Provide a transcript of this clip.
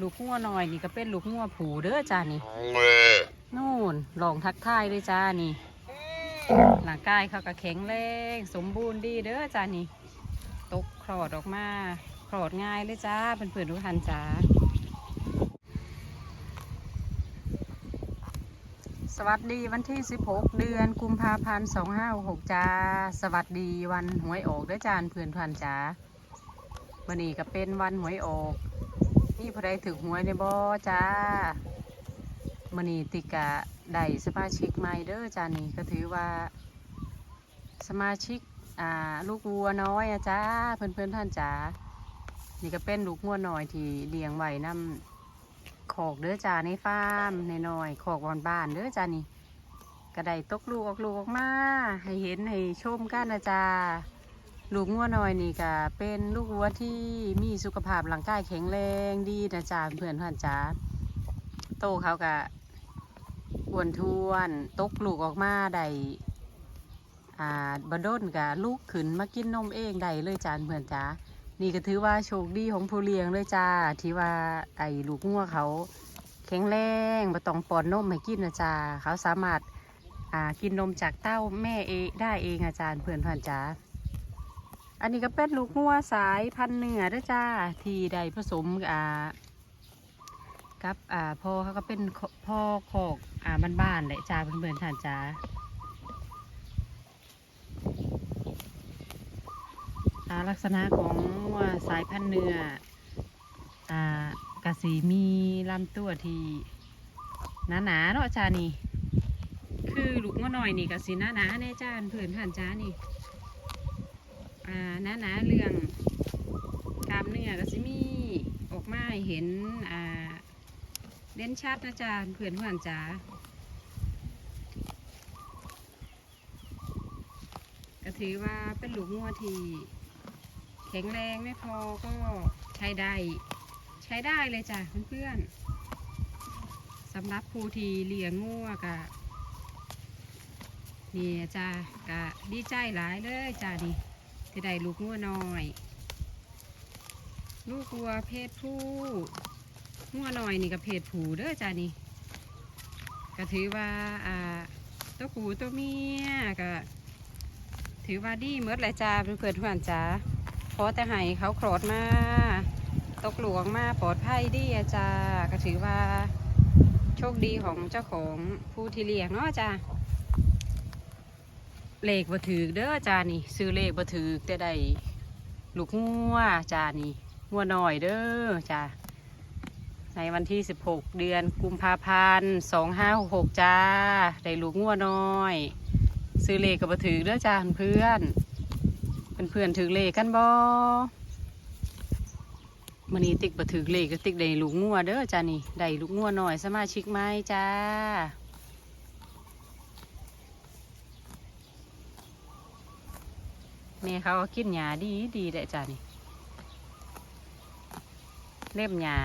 ลูกงัวน้อยนี่ก็เป็นลูกงัวผูเด้อจ้านี่นู่นลองทักทายด้วยจ้านี่หลังกายเขาก็แข็งแรงสมบูรณ์ดีเด้อจ้านี่ตกคลอดออกมาคลอดง่ายเลยจ้าเพื่อนๆทุกท่านจ้าสวัสดีวันที่ 16 เดือนกุมภาพันธ์2566จ้าสวัสดีวันหวยออกเด้อจานเพื่อนทุกท่านจ้าวันนี้ก็เป็นวันหวยออก พได้ถึงหวยในบ่จ้ามันนี้ติกะได้สมาชิกใหม่เด้อจ้านี่ก็ถือว่า สมาชิกอ่าลูกวัวน้อยอะจ้าเพื่อนเพื่อนท่านจ้านี่ก็เป็นลูกวัวน้อยที่เลี้ยงไว้นำขอกเด้อจ้าในฟาร์มในน้อยขอกบอนบ้านเด้อจ้านี่ก็ได้ตกลูกออกลูกออกมาให้เห็นให้ชมกันนะจ้า ลูกงัวน้อยนี่ก็เป็นลูกวัวที่มีสุขภาพร่างกายแข็งแรงดีนะจ๊ะเพื่อนเพื่อนจ้าโตเขาก็อ้วนท้วนตกลูกออกมาได้อ่าบดนกับลูกขึ้นมากินนมเองได้เลยจ้าเพื่อนจ้านี่ก็ถือว่าโชคดีของผู้เลี้ยงเลยจ้าที่ว่าไอ้ลูกงัวเขาแข็งแรงบ่ต้องปอนนมให้กินนะจ้าเขาสามารถอ่ากินนมจากเต้าแม่เองได้เองอาจารย์เพื่อนเพื่อนจ้า อันนี้ก็เป็นลูกงัวสายพันธุ์เหนือด้วยจ้า ที่ได้ผสมอ่ากับอ่าพ่อเขาก็เป็นพ่อโคกอ่าบ้านๆแหละจ้าเพื่อนๆท่านจ้าลักษณะของงัวสายพันธุ์เหนืออ่ากะสีมีลำตัวที่หนาๆเนาะจ้านี่ คือลูกงัวหน่อยนี่กะสีหนาๆแน่จ้าเพื่อนท่านจ้านี่ อ่าหนาหนาเรื่องกล้ามเนื้อก็สิมีออกมาให้เห็นอ่าเด่นชัดนะจ๊ะเพื่อนเพื่อนจ๋าก็ถือว่าเป็นลูกงัวที่แข็งแรงไม่พอก็ใช้ได้ ใช้ได้เลยจ้ะเพื่อนๆสำหรับผู้ที่เลี้ยงงัวกะนี่จ้ะกะดีใจหลายเลยจ้ะนี่ ที่ได้ลูกงัวน้อย ลูกวัวเพศผู้งัวน้อยนี่ก็เพศผู้เด้อจ้านี่ก็ถือว่าอ่าตัวผู้ตัวเมียก็ถือว่าดีเมื่อไรจ้าเพื่อนเพื่อนทุกคนจ้าขอแต่ให้เขาโคลอดมาตกหลวงมาปลอดภัยดีอะจ้าก็ถือว่าโชคดีของเจ้าของผู้ที่เลี้ยงเนาะจ้า เลขบ่ถือเด้อจานี่ซื้อเลขบ่ถือแต่ได้ลูกงัวจานี่งัวน้อยเด้อจ้าในวันที่ 16 เดือนกุมภาพันธ์2566จ้าได้ลูกงัวน้อย ซื้อเลขก็บ่ถือเด้อจ้าเพื่อนเพื่อนเพื่อนถือเลขกันบ่มันนี้ติ๊กบ่ถือเลขก็ติ๊กได้ลูกงัวเด้อจ้านี่ได้ลูกงัวน้อยสมาชิกไหมจ้า แม่เขากินหญ้าดีดีเลยจ้ะนี่ เล็บหญ้า